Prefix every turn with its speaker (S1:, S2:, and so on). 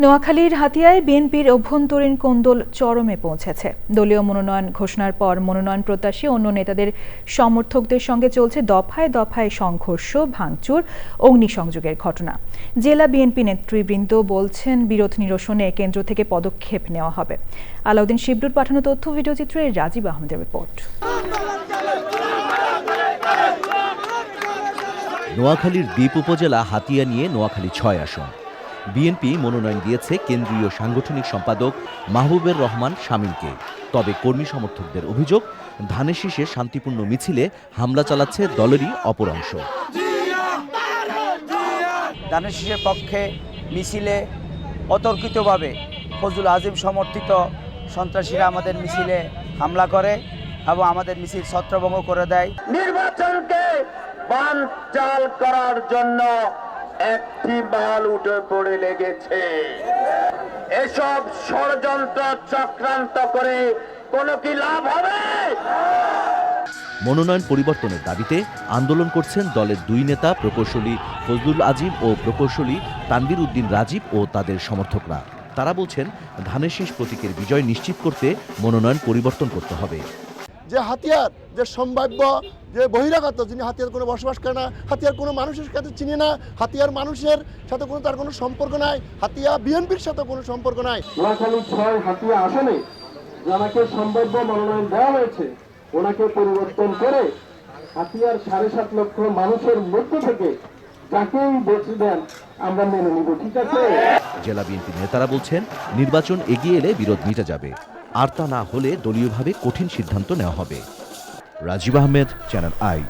S1: নোয়াখালীর হাতিয়ায় বিএনপির অভ্যন্তরীণ কোন্দল চরমে পৌঁছেছে। দলীয় মনোনয়ন ঘোষণার পর মনোনয়ন প্রত্যাশী অন্য নেতাদের সমর্থকদের সঙ্গে চলছে দফায় দফায় সংঘর্ষ, ভাঙচুর, অগ্নিসংযোগের ঘটনা। জেলা বিএনপি নেতৃবৃন্দ বলছেন, বিরোধ নিরসনে কেন্দ্র থেকে পদক্ষেপ নেওয়া হবে। আলাউদ্দিন শিবরুর পাঠানো তথ্য, ভিডিওচিত্রে রাজীব আহমেদের রিপোর্ট।
S2: নোয়াখালীর দ্বীপ উপজেলা হাতিয়া নিয়ে নোয়াখালী ছয় আসন। বিএনপি মনোনয়ন দিয়েছে কেন্দ্রীয় সাংগঠনিক সম্পাদক মাহবুবের রহমান শামীমকে। তবে কর্মী সমর্থকদের অভিযোগ ধানের শীষে শান্তিপূর্ণ মিছিলে হামলা চালাচ্ছে দলেরই অপর অংশ।
S3: ধানের শীষের পক্ষে মিছিলে অতর্কিতভাবে ফজলুল আজিম সমর্থিত সন্ত্রাসীরা আমাদের মিছিলে হামলা করে এবং আমাদের মিছিল ছত্রভঙ্গ করে দেয়।
S4: নির্বাচনকে বানচাল করার জন্য একটি বাল উঠে পড়ে লেগেছে। এসব ষড়যন্ত্র চক্রান্ত করে কোনো কি লাভ হবে?
S2: মনোনয়ন পরিবর্তনের দাবিতে আন্দোলন করছেন দলের দুই নেতা প্রকৌশলী ফজলুল আজিম ও প্রকৌশলী তানবির উদ্দিন রাজীব ও তাদের সমর্থকরা। তারা বলছেন, ধানের শীষ প্রতীকের বিজয় নিশ্চিত করতে মনোনয়ন পরিবর্তন করতে হবে।
S5: যে হাতিয়ার যে সম্ভাব্য যে বহিরাগত যিনি হাতিয়ার কোনো বসবাস করে না হাতিয়ার কোনো মানুষের সাথে চিনি না হাতিয়ার মানুষের সাথে কোনো তার কোনো সম্পর্ক নাই হাতিয়া বিএনপির সাথে কোনো সম্পর্ক নাই।
S6: নোয়াখালী ছয় হাতিয়া আসনে যাকে সম্ভাব্য মনোনয়ন দেওয়া হয়েছে ওনাকে পরিবর্তন করে হাতিয়ার সাড়ে সাত লক্ষ মানুষের মধ্য থেকে যাকেই বেছে দেন আমরা মেনে নিব ঠিক আছে?
S2: জেলা বিএনপি নেতারা বলছেন নির্বাচন এগিয়ে এলে বিরোধ মিটে যাবে। আর তা না হলে দলীয়ভাবে কঠিন সিদ্ধান্ত নেওয়া হবে। Rajib Ahmed channel I